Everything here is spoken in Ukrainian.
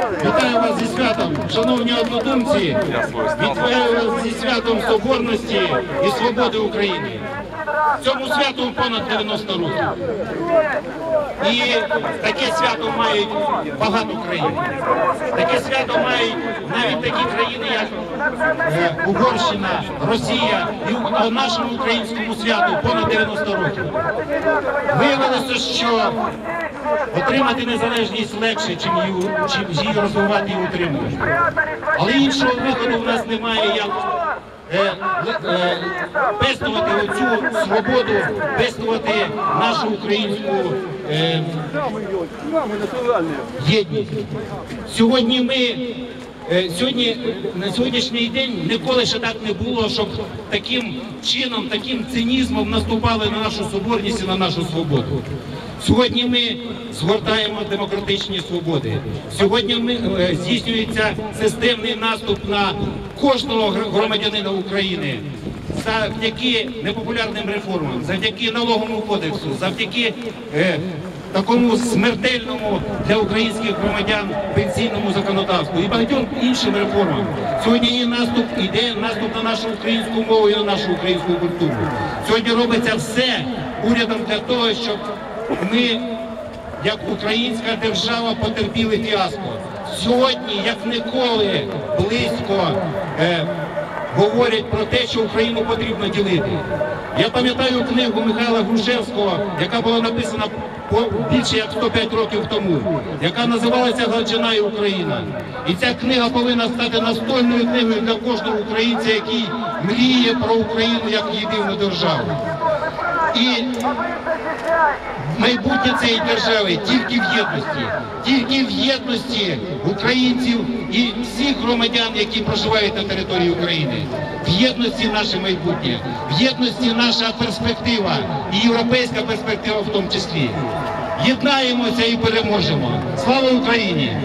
Вітаю вас зі святом, шановні однодумці. Вітаю вас зі святом соборності і свободи України. Цьому святу понад 90 років. І таке свято мають багато країн. Таке свято мають навіть такі країни, як е, Угорщина, Росія. І нашому українському святу понад 90 років. Виявилося, що отримати незалежність легше, чим її, розвивати і утримувати. Але іншого виходу в нас немає, як е, е, пестувати оцю свободу, пестувати нашу українську е, єдність. Сьогодні ми. Е, Сьогодні на сьогоднішній день ніколи ще так не було, щоб таким чином, таким цинізмом наступали на нашу соборність і на нашу свободу. Сьогодні ми згортаємо демократичні свободи. Сьогодні ми е, здійснюється системний наступ на кожного громадянина України завдяки непопулярним реформам, завдяки налоговому кодексу, завдяки е, такому смертельному для українських громадян пенсійному законодавству і багатьом іншим реформам. Сьогодні є наступ, іде наступ на нашу українську мову і на нашу українську культуру. Сьогодні робиться все урядом для того, щоб ми, як українська держава, потерпіли фіаско. Сьогодні, як ніколи, близько. Е, говорять про те, що Україну потрібно ділити. Я пам'ятаю книгу Михайла Грушевського, яка була написана більше як 105 років тому, яка називалася Галичина і Україна. І ця книга повинна стати настольною книгою для кожного українця, який мріє про Україну як єдину державу. І майбутнє цієї держави тільки в єдності, тільки в єдності українців і всіх громадян, які проживають на території України. В єдності наше майбутнє, в єдності наша перспектива і європейська перспектива в тому числі. Єднаємося і переможемо. Слава Україні!